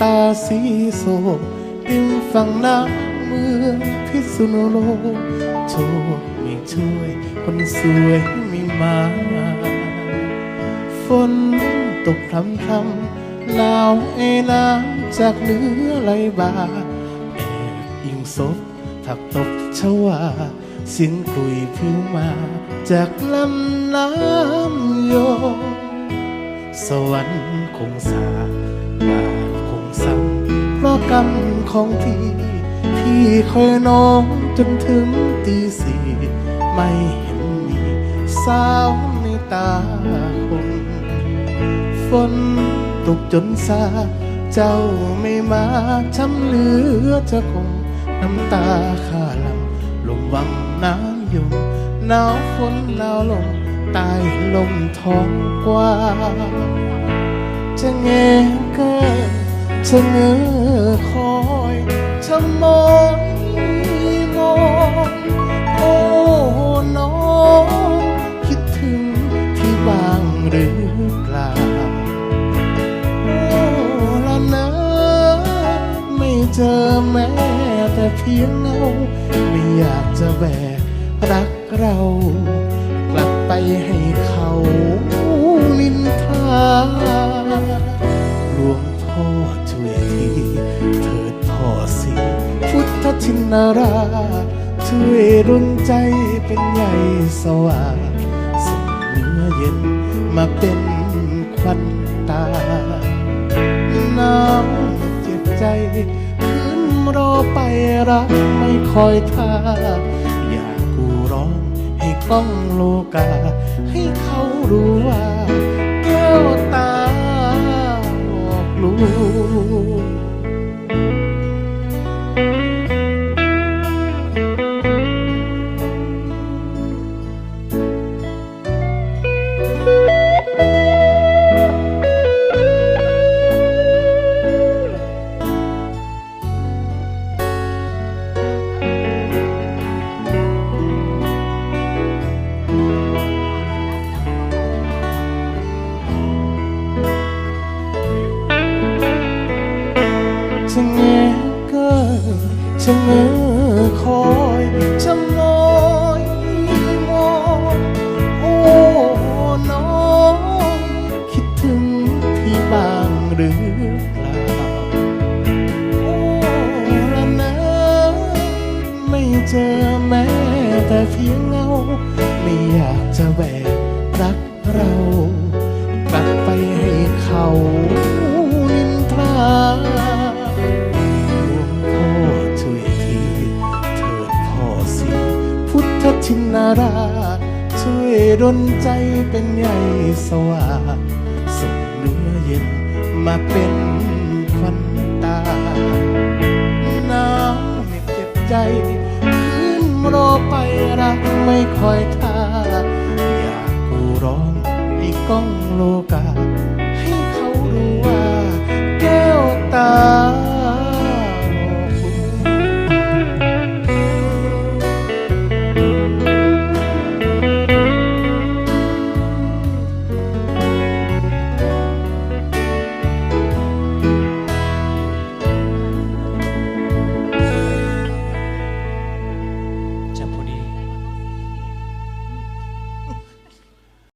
ตาสีโศกริมฝั่งน้ำเมืองพิษณุโลกโชคไม่ช่วย คนสวยไม่มา ฝนตกพรำพรำหนาวเอน้ำจากเหนือไหลบ่าแอบอิงศพทับตกชวาเสียงกลุยผิวมา จากลำน้ำยสวรรค์คงสา กรรมของพี่พี่คอยน้องจนถึงตีสี่ไม่เห็นมีสาวในตาคงฝนตกจนซาเจ้าไม่มาช้ำเหลือจะคงน้ำตาข้าลำลมวังน้ำยมหนาวฝนหนาวลมตายลมท้องกว้างจะแงเกิน จะเงอคอยจะมองมองโอ้น้องคิดถึงที่บ้างหรือเปล่าโอ้ละนะไม่เจอแม้แต่เพียงเงาไม่อยากจะแบกรักเรา กลับไปให้เขานินทาหลวงพ่อ ช่วยทีเถิดพ่อสิพุทธชินราช่วยดลใจเป็นใหญ่สว่างส่งเนื้อเย็นมาเป็นควันตา น้ำเจ็บใจคืนรอไปรักไม่คอยท่า อยากกูร้องให้กล้องโลกาให้เขา นจะเงอคอยจะมอยมองโอ้น้องคิดถึงพี่บ้างหรือเปล่าโอ้ละนะไม่เจอแม้แต่เพียงเงาไม่อยากจะแบกรักเรา รา ช่วยดลใจเป็นใหญ่สว่างส่งเนื้อเย็นมาเป็นควันตา น้ำไม่เจ็บใจ ขึ้นรอไปรักไม่คอยท